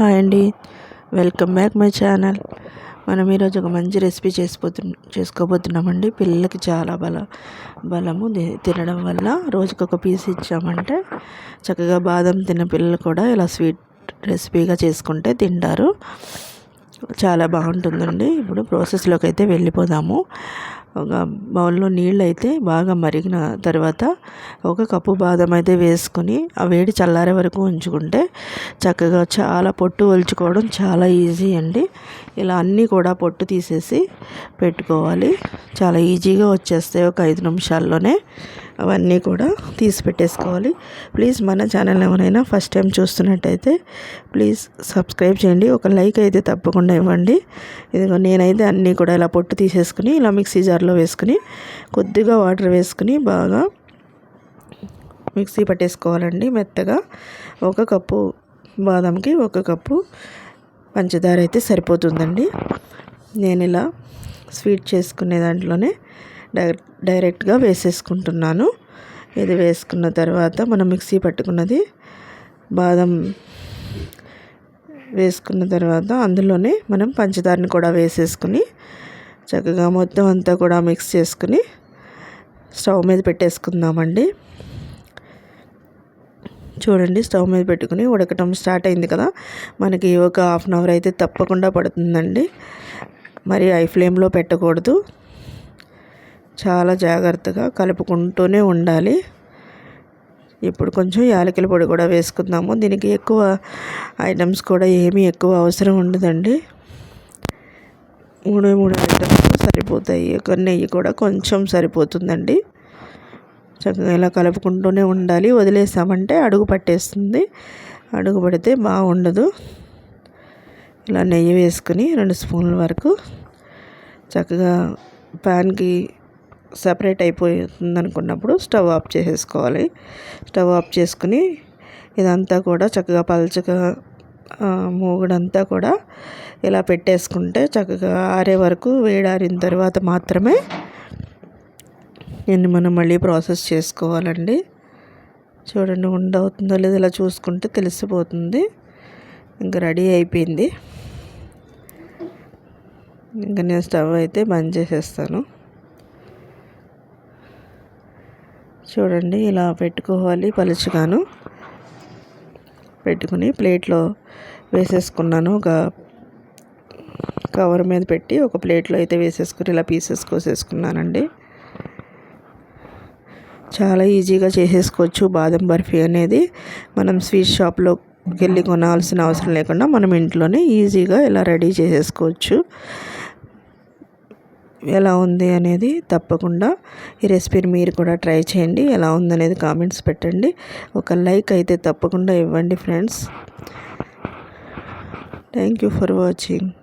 Hi అండి. Welcome back my channel. మనం ఈరోజు ఒక మంచి రెసిపీ చేసిపోతు చేసుకోబోతున్నామండి. పిల్లలకి చాలా బల బలము తినడం వల్ల రోజుకి ఒక పీస్ ఇచ్చామంటే చక్కగా బాదం తిన్న పిల్లలు కూడా ఇలా స్వీట్ రెసిపీగా చేసుకుంటే తింటారు. చాలా బాగుంటుందండి. ఇప్పుడు ప్రాసెస్లోకి అయితే వెళ్ళిపోదాము. ఒక బౌల్లో నీళ్ళు అయితే బాగా మరిగిన తర్వాత ఒక కప్పు బాదం అయితే వేసుకొని ఆ వేడి చల్లారే వరకు ఉంచుకుంటే చక్కగా చాలా పొట్టు ఒలుచుకోవడం చాలా ఈజీ అండి. ఇలా అన్నీ కూడా పొట్టు తీసేసి పెట్టుకోవాలి. చాలా ఈజీగా వచ్చేస్తాయి ఒక ఐదు నిమిషాల్లోనే. అవన్నీ కూడా తీసి పెట్టేసుకోవాలి. ప్లీజ్ మన ఛానల్ ఎవరైనా ఫస్ట్ టైం చూస్తున్నట్టయితే ప్లీజ్ సబ్స్క్రైబ్ చేయండి. ఒక లైక్ అయితే తప్పకుండా ఇవ్వండి. ఇదిగో నేనైతే అన్నీ కూడా ఇలా పొట్టు తీసేసుకుని ఇలా మిక్సీ జార్లో వేసుకుని కొద్దిగా వాటర్ వేసుకుని బాగా మిక్సీ పట్టేసుకోవాలండి. మెత్తగా ఒక కప్పు బాదంకి ఒక కప్పు పంచదార అయితే సరిపోతుందండి. నేను ఇలా స్వీట్ చేసుకునే దాంట్లోనే డైరెక్ట్గా వేసేసుకుంటున్నాను. ఇది వేసుకున్న తర్వాత మనం మిక్సీ పట్టుకున్నది బాదం వేసుకున్న తర్వాత అందులోనే మనం పంచదారని కూడా వేసేసుకుని చక్కగా మొత్తం అంతా కూడా మిక్స్ చేసుకుని స్టవ్ మీద పెట్టేసుకుందామండి. చూడండి స్టవ్ మీద పెట్టుకుని ఉడకటం స్టార్ట్ అయింది కదా. మనకి ఒక హాఫ్ అన్ అవర్ అయితే తప్పకుండా పడుతుందండి. మరి ఐ ఫ్లేమ్లో పెట్టకూడదు. చాలా జాగ్రత్తగా కలుపుకుంటూనే ఉండాలి. ఇప్పుడు కొంచెం యాలకుల పొడి కూడా వేసుకుందాము. దీనికి ఎక్కువ ఐటమ్స్ కూడా ఏమీ ఎక్కువ అవసరం ఉండదండి. మూడు మూడు ఐటమ్స్ సరిపోతాయి. ఒక నెయ్యి కూడా కొంచెం సరిపోతుందండి. చక్కగా ఇలా కలుపుకుంటూనే ఉండాలి. వదిలేసామంటే అడుగు పట్టేస్తుంది. అడుగు పడితే బాగుండదు. ఇలా నెయ్యి వేసుకుని రెండు స్పూన్ల వరకు చక్కగా ప్యాన్కి సపరేట్ అయిపోతుంది అనుకున్నప్పుడు స్టవ్ ఆఫ్ చేసేసుకోవాలి. స్టవ్ ఆఫ్ చేసుకుని ఇదంతా కూడా చక్కగా పలచగా మూగుడంతా కూడా ఇలా పెట్టేసుకుంటే చక్కగా ఆరే వరకు వేడారిన తర్వాత మాత్రమే దీన్ని మనం మళ్ళీ ప్రాసెస్ చేసుకోవాలండి. చూడండి ఉండవుతుందో లేదో ఇలా చూసుకుంటే తెలిసిపోతుంది. ఇంకా రెడీ అయిపోయింది. ఇంకా నేను స్టవ్ అయితే బంద్ చేసేస్తాను. చూడండి ఇలా పెట్టుకోవాలి పలుచుగాను. పెట్టుకుని ప్లేట్లో వేసేసుకున్నాను. ఒక కవర్ మీద పెట్టి ఒక ప్లేట్లో అయితే వేసేసుకుని ఇలా పీసెస్ కోసేసుకున్నానండి. చాలా ఈజీగా చేసేసుకోవచ్చు బాదం బర్ఫీ అనేది. మనం స్వీట్ షాప్లో వెళ్ళి కొనాల్సిన అవసరం లేకుండా మనం ఇంట్లోనే ఈజీగా ఇలా రెడీ చేసేసుకోవచ్చు. ఎలా ఉంది అనేది తప్పకుండా ఈ రెసిపీని మీరు కూడా ట్రై చేయండి. ఎలా ఉందనేది కామెంట్స్ పెట్టండి. ఒక లైక్ అయితే తప్పకుండా ఇవ్వండి friends. Thank you for watching